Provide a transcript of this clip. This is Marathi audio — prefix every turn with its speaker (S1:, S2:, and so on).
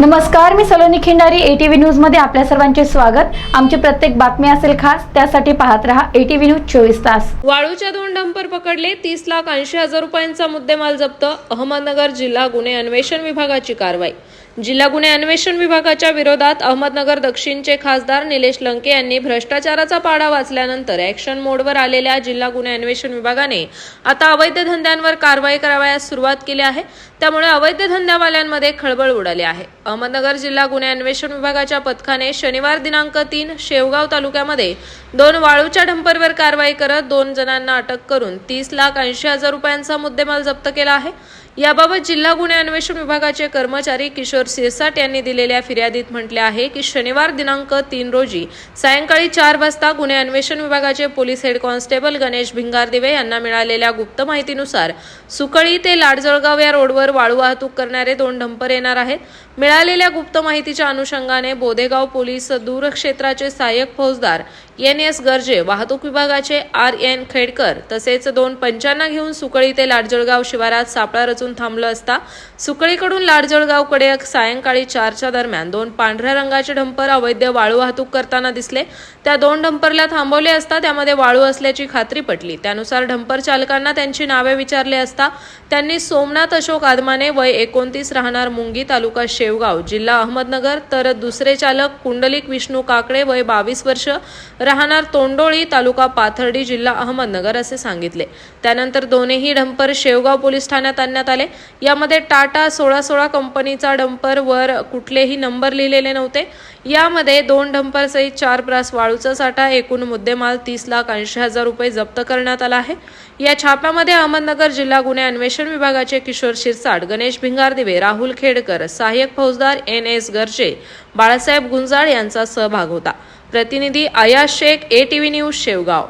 S1: नमस्कार मी सलोनी खिंडारी ए एटीव्ही न्यूजमध्ये आपल्या सर्वांचे स्वागत. आमची प्रत्येक बातमी असेल खास त्यासाठी पाहत रहा एटीव्ही न्यूज चोवीस तास.
S2: वाळूच्या दोन डंपर पकडले तीस लाख ऐंशी हजार रुपयांचा मुद्देमाल जप्त अहमदनगर जिल्हा गुन्हे अन्वेषण विभागाची कारवाई. जिल्हा गुन्हे अन्वेषण विभागाच्या विरोधात अहमदनगर दक्षिणचे खासदार निलेश लंके यांनी भ्रष्टाचाराचा पाडा वाचल्यानंतर ॲक्शन मोडवर आलेल्या जिल्हा गुन्हे अन्वेषण विभागाने आता अवैध धंद्यांवर कारवाई करावयास सुरुवात केली आहे. त्यामुळे अवैध धंद्यावाल्यांमध्ये खळबळ उडाली आहे. अहमदनगर जिल्हा गुन्हे अन्वेषण विभागाच्या पथकाने शनिवार दिनांक तीन शेवगाव तालुक्यामध्ये दोन वाळूच्या डंपरवर कारवाई करत दोन जणांना अटक करून तीस लाख ऐंशी हजार रुपयांचा मुद्देमाल जप्त केला आहे. याबाबत जिल्हा गुन्हे अन्वेषण विभागाचे कर्मचारी किशोर सिरसाट यांनी दिलेल्या फिर्यादीत म्हटले आहे की शनिवार दिनांक तीन रोजी सायंकाळी चार वाजता गुन्हे अन्वेषण विभागाचे police head constable Ganesh Bhingardive यांना मिळालेल्या गुप्त माहितीनुसार सुकळी ते लाडजळगाव या रोडवर वाळू वाहतूक करणारे दोन डंपर येणार आहेत. मिळालेल्या गुप्त माहितीच्या अनुषंगाने बोधेगाव पोलीस दूरक्षेत्राचे सहाय्यक फौजदार एन एस गर्जे वाहतूक विभागाचे आर एन खेडकर तसेच दोन पंचांना घेऊन सुकळी ते लाडजळगाव शिवारात सापळा रचून थांबलं असता सुकळीकडून लाडजळगावकडे सायंकाळी चारच्या दरम्यान दोन पांढऱ्या रंगाचे डंपर अवैध वाळू वाहतूक करताना दिसले. त्या दोन डंपरला थांबवले असता त्यामध्ये वाळू असल्याची खात्री पटली. त्यानुसार डंपर चालकांना त्यांची नावे विचारले असता त्यांनी सोमनाथ अशोक आदमाने वय एकोणतीस राहणार मुंगी तालुका शेवगाव जिल्हा अहमदनगर तर दुसरे चालक कुंडलिक विष्णू काकडे वय बावीस वर्ष राहणार तोंडोळी तालुका पाथर्डी जिल्हा अहमदनगर असे सांगितले. त्यानंतर दोन्ही डंपर शेवगाव पोलीस ठाण्यात आणण्यात आले. यामध्ये टाटा सोळा सोळा कंपनीचा डंपर वर कुठलेही नंबर लिहिलेले नव्हते. यामध्ये दोन डंपर सहित चार ब्रास वाळूचा साठा एकूण मुद्देमाल तीस लाख ऐंशी हजार रुपये जप्त करण्यात आला आहे. या छाप्यामध्ये अहमदनगर जिल्हा गुन्हे अन्वेषण विभागाचे किशोर शिरसाट गणेश भिंगारदिवे राहुल खेडकर सहाय्यक फौजदार एन एस गर्जे बाळासाहेब गुंजाळ यांचा सहभाग होता. प्रतिनिधी Aaya Shaikh A T V news Shevgaon.